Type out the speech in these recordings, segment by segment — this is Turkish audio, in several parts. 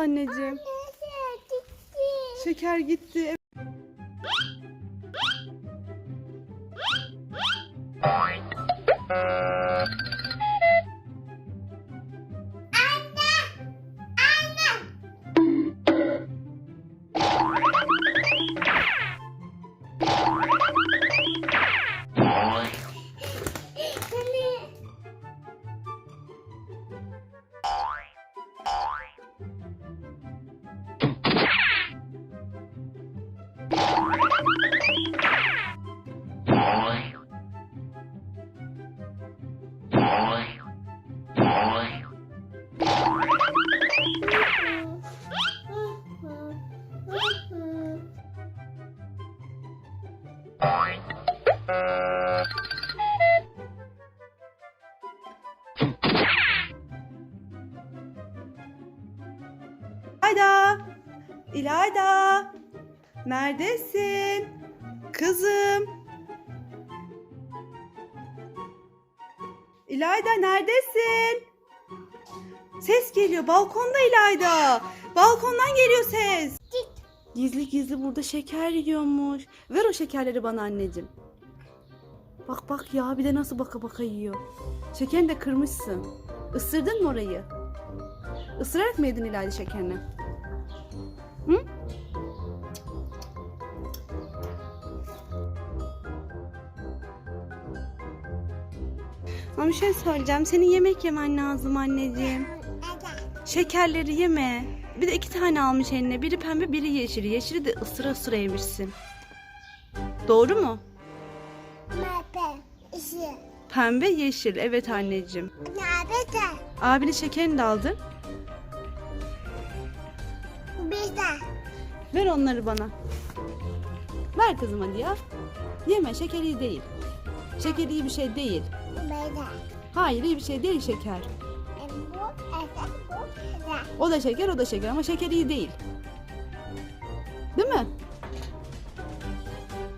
anneciğim? Anne, şeker gitti. Şeker gitti. İlayda! İlayda! Neredesin? Kızım! İlayda neredesin? Ses geliyor. Balkonda İlayda. Balkondan geliyor ses. Gizli gizli burada şeker yiyormuş. Ver o şekerleri bana anneciğim. Bak bak ya bir de nasıl baka baka yiyor. Şekerini de kırmışsın. Isırdın mı orayı? Isırarak mı yedin İlayda şekerini? Hı? Ama bir şey söyleyeceğim. Senin yemek yemen lazım anneciğim. Şekerleri yeme. Bir de iki tane almış eline. Biri pembe, biri yeşil. Yeşili de ısıra ısıra yemişsin. Doğru mu? Pembe, yeşil. Evet anneciğim. Abinin şekerini de aldın. Ver onları bana. Ver kızım hadi ya. Yeme şeker iyi değil. Şeker iyi bir şey değil. Hayır iyi bir şey değil şeker. O da şeker o da şeker ama şeker iyi değil. Değil mi?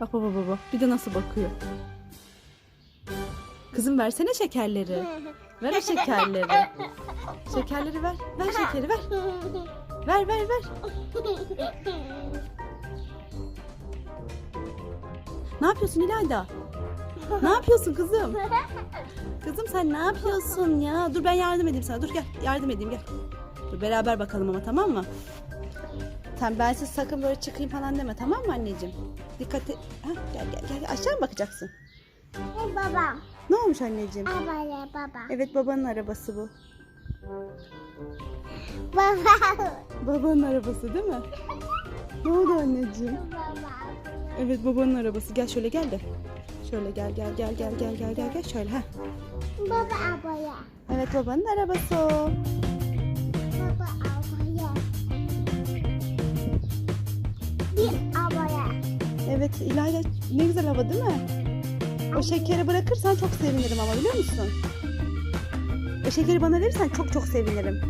Bak baba baba bir de nasıl bakıyor. Kızım versene şekerleri. Ver o şekerleri. Şekerleri ver. Ver şekeri ver. Ver ver ver. Ne yapıyorsun İlayda? Ne yapıyorsun kızım? Kızım sen ne yapıyorsun ya? Dur ben yardım edeyim sana. Dur gel yardım edeyim gel. Dur beraber bakalım ama tamam mı? Sen bensiz sakın böyle çıkayım falan deme tamam mı anneciğim? Dikkat et. Ha, gel gel gel aşağı mı bakacaksın? Babam. Ne olmuş anneciğim? Abaya baba. Evet babanın arabası bu. Baba. Babanın arabası değil mi? Ne oldu anneciğim? Baba. Evet babanın arabası. Gel şöyle gel de. Şöyle gel gel gel gel gel gel gel gel şöyle ha. Baba abaya. Evet babanın arabası o. Baba abaya. Bir abaya. Evet İlayda ne güzel hava değil mi? O şekeri bırakırsan çok sevinirim ama biliyor musun? O şekeri bana verirsen çok çok sevinirim.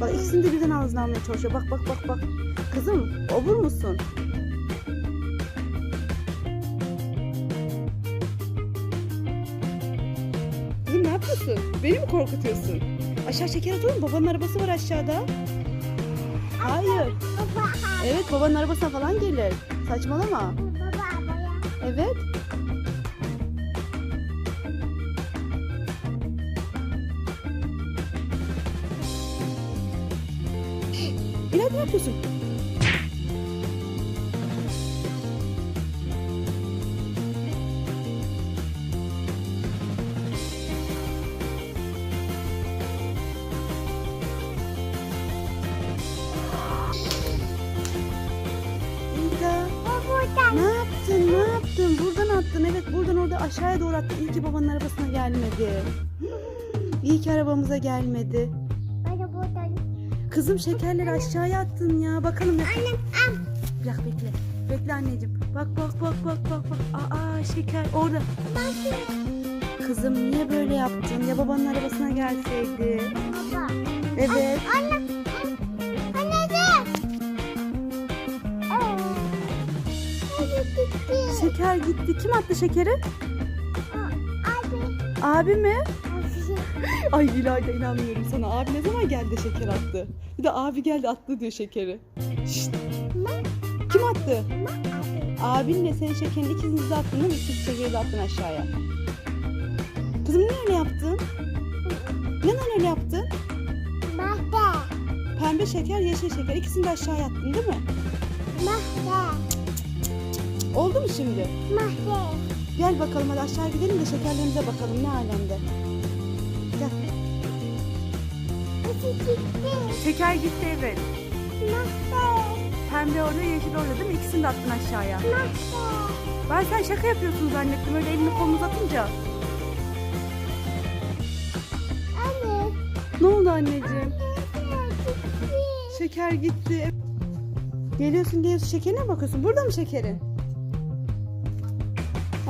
Bak ikisini de birden ağzına almaya çalışıyor. Bak bak bak bak. Kızım obur musun? Yapıyorsun? Beni mi korkutuyorsun? Aşağı şeker atalım? Babanın arabası var aşağıda. Hayır. Evet babanın arabasına falan gelir. Saçmalama. Evet. İlayda ne yapıyorsun? Attın. Evet buradan orada aşağıya doğru attın. İyi ki babanın arabasına gelmedi. İyi ki arabamıza gelmedi. Bana buradan. Kızım şekerleri aşağıya attın ya. Bakalım ya. Annem. Bir dakika bekle. Bekle anneciğim. Bak bak bak bak bak bak. Aa şeker orada. Kızım niye böyle yaptın? Ya babanın arabasına gelseydi. Baba. Evet. Anne. Şeker gitti. Kim attı şekeri? Abi. Abi mi? Ay İlayda inanmıyorum sana. Abi ne zaman geldi şeker attı? Bir de abi geldi attı diyor şekeri. Şşt, kim attı? Abinle senin şekerini ikiniz de attın değil mi? İkiniz şekeri de attın aşağıya. Kızım niye öyle yaptın? Neden öyle yaptın? Pembe şeker, yeşil şeker. İkisini de aşağıya attın değil mi? Mahve. Oldu mu şimdi? Mahve. Gel bakalım hadi aşağı gidelim de şekerlerimize bakalım ne alemde. Gel. Gitti? Şeker gitti evet. Mahve. Pembe orada, yeşil orada değil mi? İkisini de attın aşağıya. Mahve. Ben sen şaka yapıyorsun zannettim öyle elini kolunu uzatınca. Anne. Ne oldu anneciğim? Anne. Gitti. Şeker gitti. Geliyorsun geliyorsun şekerine bakıyorsun? Burada mı şekerin?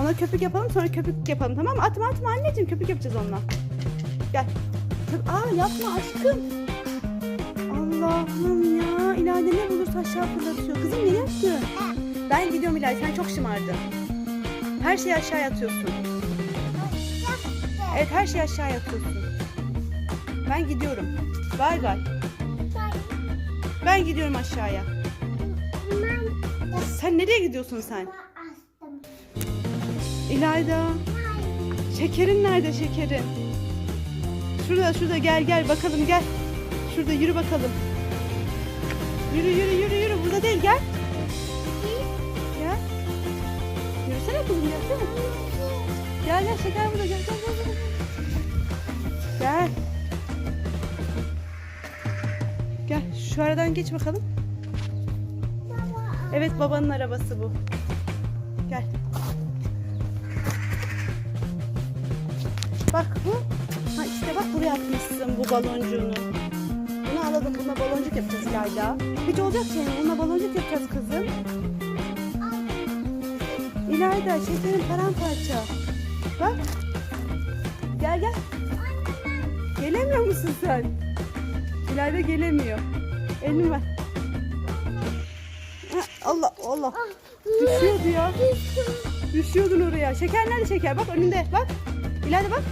Ona köpük yapalım sonra köpük yapalım tamam mı? Atma atma anneciğim köpük yapacağız onunla. Gel. Köp- Aa yapma aşkım. Allah'ım ya. İlayda ne bulursa aşağı fırlatıyor. Kızım ne yaptın? Ben gidiyorum İlayda sen çok şımardın. Her şeyi aşağıya atıyorsun. Evet her şeyi aşağıya atıyorsun. Ben gidiyorum. Bay bay. Ben gidiyorum aşağıya. Sen nereye gidiyorsun sen? İlayda. Şekerin nerede şekerin? Şurada şurada gel gel bakalım gel. Şurada yürü bakalım. Yürü yürü yürü yürü burada değil gel. Gel. Yürüsene kızım gelsene. Gel gel şeker burada gel gel gel. gel. Gel. Gel şu aradan geç bakalım. Evet babanın arabası bu. Gel. Buraya atmışsın bu baloncuğunu. Bunu alalım. Buna baloncuk yapacağız İlayda. Hiç olacak şey mi? Buna baloncuk yapacağız kızım. İlayda şekerin paramparça. Bak. Gel gel. Gelemiyor musun sen? İlayda gelemiyor. Elini ver. Ha, Allah Allah. Düşüyordu ya. Düşüyordun oraya. Şeker nerede şeker? Bak önünde. Bak. İleride bak.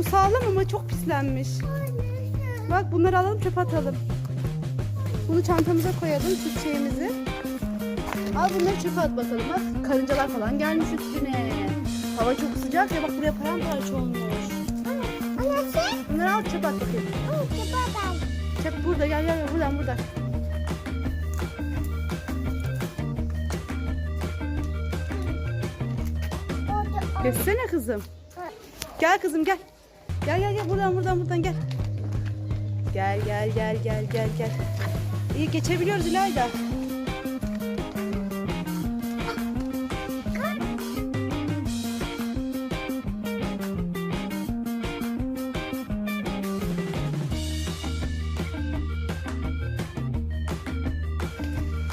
Bu sağlam ama çok pislenmiş. Bak bunları alalım çöpe atalım. Bunu çantamıza koyalım süt. Al bunları çöpe at bakalım. Bak karıncalar falan gelmiş üstüne. Hava çok sıcak ya bak buraya paramparça olmuş. Bunları al çöpe at bakayım. Çöp burada gel gel buradan buradan. Geçsene kızım. Gel kızım gel. Gel gel gel buradan buradan buradan gel. Gel gel gel gel gel gel. İyi geçebiliyoruz İlayda.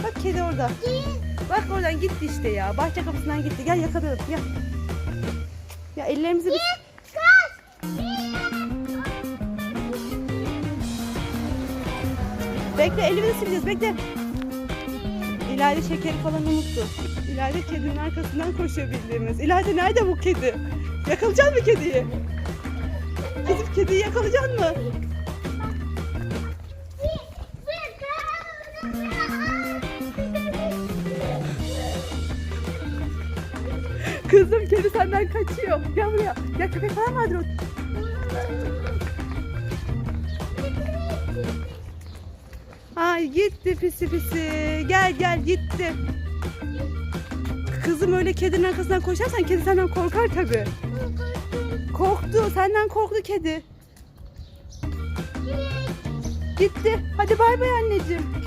Bak kedi orada. Bak oradan gitti işte ya. Bahçe kapısından gitti. Gel yakalayalım. Gel. Ya ellerimizi bir... Bekle elimizi sileceğiz. Bekle. İlayda şekeri falan unuttu. İlayda kedinin arkasından koşuyor bildiğimiz. İlayda nerede bu kedi? Yakalayacak mı kediyi? Kızım kediyi yakalayacak mı? Kızım kedi senden kaçıyor. Gel buraya. Gel köpek falan vardır o. Ay gitti pisi pisi. Gel gel gitti. Kızım öyle kedinin arkasından koşarsan kedi senden korkar tabi. Korktu. Senden korktu kedi. Gitti. Hadi bay bay anneciğim.